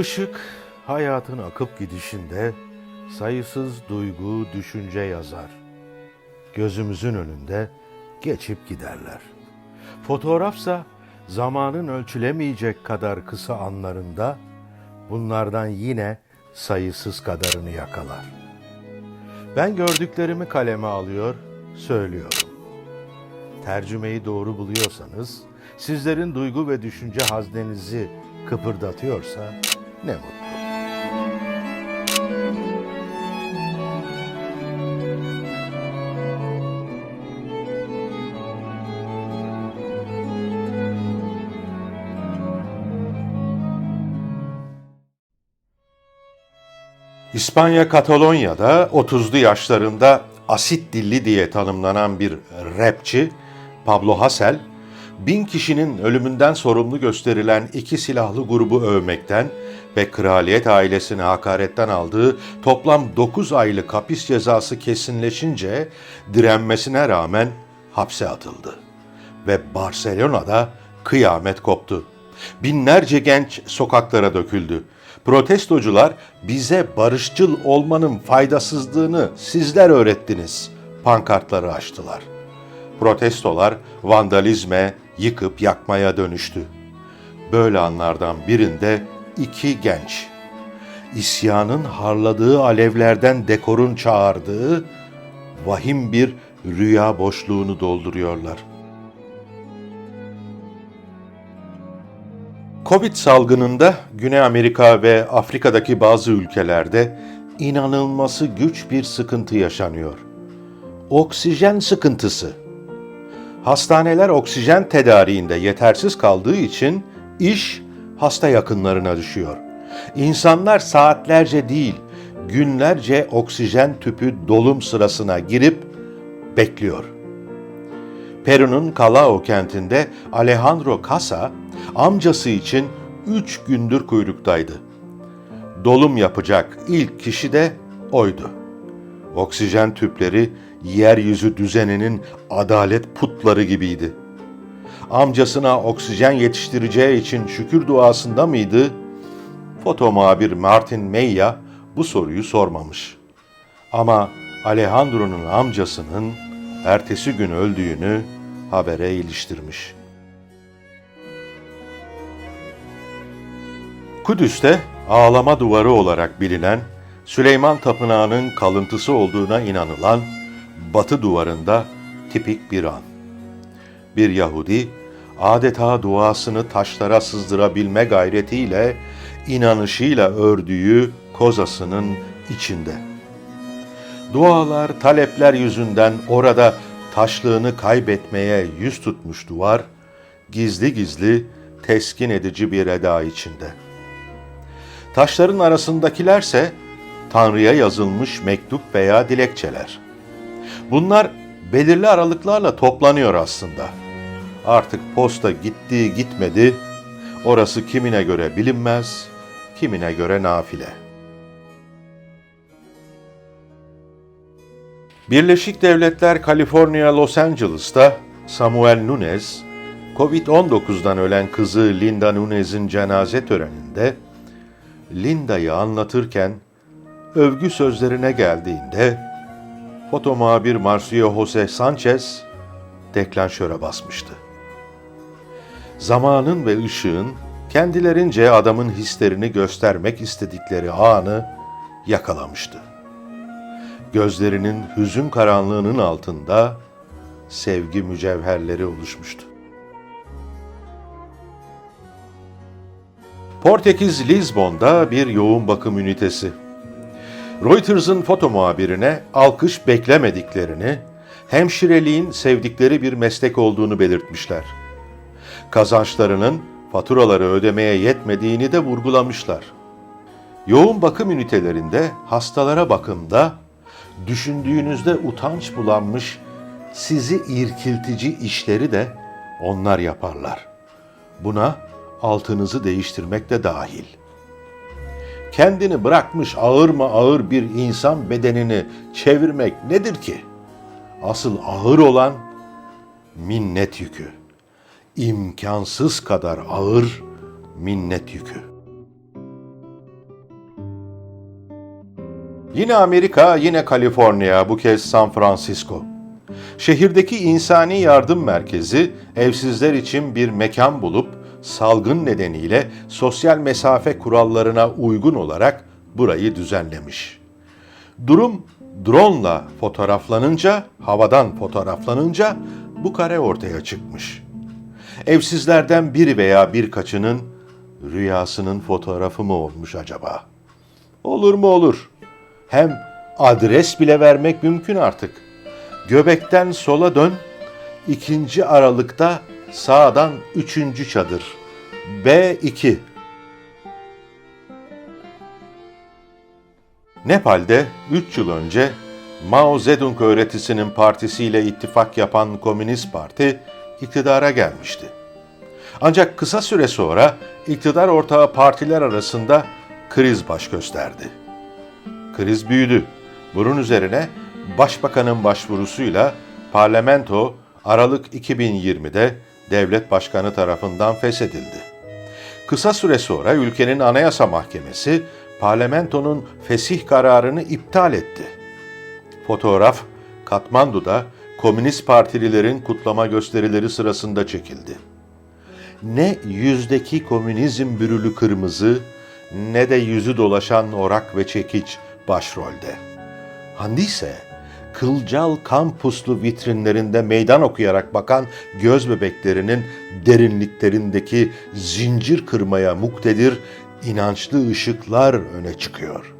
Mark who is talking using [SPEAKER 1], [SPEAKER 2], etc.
[SPEAKER 1] Işık hayatın akıp gidişinde sayısız duygu, düşünce yazar. Gözümüzün önünde geçip giderler. Fotoğrafsa zamanın ölçülemeyecek kadar kısa anlarında bunlardan yine sayısız kadarını yakalar. Ben gördüklerimi kaleme alıyor, söylüyorum. Tercümeyi doğru buluyorsanız, sizlerin duygu ve düşünce haznenizi kıpırdatıyorsa ne mutlu. İspanya Katalonya'da 30'lu yaşlarında asit dilli diye tanımlanan bir rapçi Pablo Hasél, bin kişinin ölümünden sorumlu gösterilen iki silahlı grubu övmekten ve kraliyet ailesine hakaretten aldığı toplam 9 aylık hapis cezası kesinleşince direnmesine rağmen hapse atıldı. Ve Barcelona'da kıyamet koptu. Binlerce genç sokaklara döküldü. Protestocular bize barışçıl olmanın faydasızlığını sizler öğrettiniz. Pankartları açtılar. Protestolar vandalizme, yıkıp yakmaya dönüştü. Böyle anlardan birinde iki genç, isyanın harladığı alevlerden dekorun çağırdığı vahim bir rüya boşluğunu dolduruyorlar. Covid salgınında Güney Amerika ve Afrika'daki bazı ülkelerde inanılması güç bir sıkıntı yaşanıyor. Oksijen sıkıntısı. Hastaneler oksijen tedariğinde yetersiz kaldığı için iş hasta yakınlarına düşüyor. İnsanlar saatlerce değil, günlerce oksijen tüpü dolum sırasına girip bekliyor. Peru'nun Callao kentinde Alejandro Casa amcası için üç gündür kuyruktaydı. Dolum yapacak ilk kişi de oydu. Oksijen tüpleri yeryüzü düzeninin adalet putları gibiydi. Amcasına oksijen yetiştireceği için şükür duasında mıydı? Foto muhabir Martin Meya bu soruyu sormamış. Ama Alejandro'nun amcasının ertesi gün öldüğünü habere iliştirmiş. Kudüs'te ağlama duvarı olarak bilinen Süleyman Tapınağı'nın kalıntısı olduğuna inanılan Batı duvarında tipik bir an. Bir Yahudi adeta duasını taşlara sızdırabilme gayretiyle, inanışıyla ördüğü kozasının içinde. Dualar, talepler yüzünden orada taşlığını kaybetmeye yüz tutmuş duvar, gizli gizli teskin edici bir eda içinde. Taşların arasındakilerse Tanrı'ya yazılmış mektup veya dilekçeler. Bunlar belirli aralıklarla toplanıyor aslında. Artık posta gitti gitmedi, orası kimine göre bilinmez, kimine göre nafile. Birleşik Devletler Kaliforniya Los Angeles'ta Samuel Nunez, Covid-19'dan ölen kızı Linda Nunez'in cenaze töreninde Linda'yı anlatırken övgü sözlerine geldiğinde foto muhabir Marcio Jose Sanchez deklanşöre basmıştı. Zamanın ve ışığın kendilerince adamın hislerini göstermek istedikleri anı yakalamıştı. Gözlerinin hüzün karanlığının altında sevgi mücevherleri oluşmuştu. Portekiz Lizbon'da bir yoğun bakım ünitesi. Reuters'ın foto muhabirine alkış beklemediklerini, hemşireliğin sevdikleri bir meslek olduğunu belirtmişler. Kazançlarının faturaları ödemeye yetmediğini de vurgulamışlar. Yoğun bakım ünitelerinde hastalara bakımda düşündüğünüzde utanç bulanmış sizi irkiltici işleri de onlar yaparlar. Buna altınızı değiştirmek de dahil. Kendini bırakmış ağır mı ağır bir insan bedenini çevirmek nedir ki? Asıl ağır olan minnet yükü. İmkansız kadar ağır minnet yükü. Yine Amerika, yine Kaliforniya, bu kez San Francisco. Şehirdeki insani yardım merkezi evsizler için bir mekan bulup salgın nedeniyle sosyal mesafe kurallarına uygun olarak burayı düzenlemiş. Durum drone'la fotoğraflanınca, havadan fotoğraflanınca bu kare ortaya çıkmış. Evsizlerden biri veya birkaçının rüyasının fotoğrafı mı olmuş acaba? Olur mu olur. Hem adres bile vermek mümkün artık. Göbekten sola dön, ikinci aralıkta sağdan üçüncü çadır. B2. Nepal'de 3 yıl önce Mao Zedong öğretisinin partisiyle ittifak yapan Komünist Parti iktidara gelmişti. Ancak kısa süre sonra iktidar ortağı partiler arasında kriz baş gösterdi. Kriz büyüdü. Bunun üzerine Başbakanın başvurusuyla parlamento Aralık 2020'de devlet başkanı tarafından feshedildi. Kısa süre sonra ülkenin Anayasa Mahkemesi parlamentonun fesih kararını iptal etti. Fotoğraf Katmandu'da Komünist Partililerin kutlama gösterileri sırasında çekildi. Ne yüzdeki komünizm bürülü kırmızı ne de yüzü dolaşan orak ve çekiç başrolde. Handi ise kılcal kampuslu vitrinlerinde meydan okuyarak bakan göz bebeklerinin derinliklerindeki zincir kırmaya muktedir inançlı ışıklar öne çıkıyor.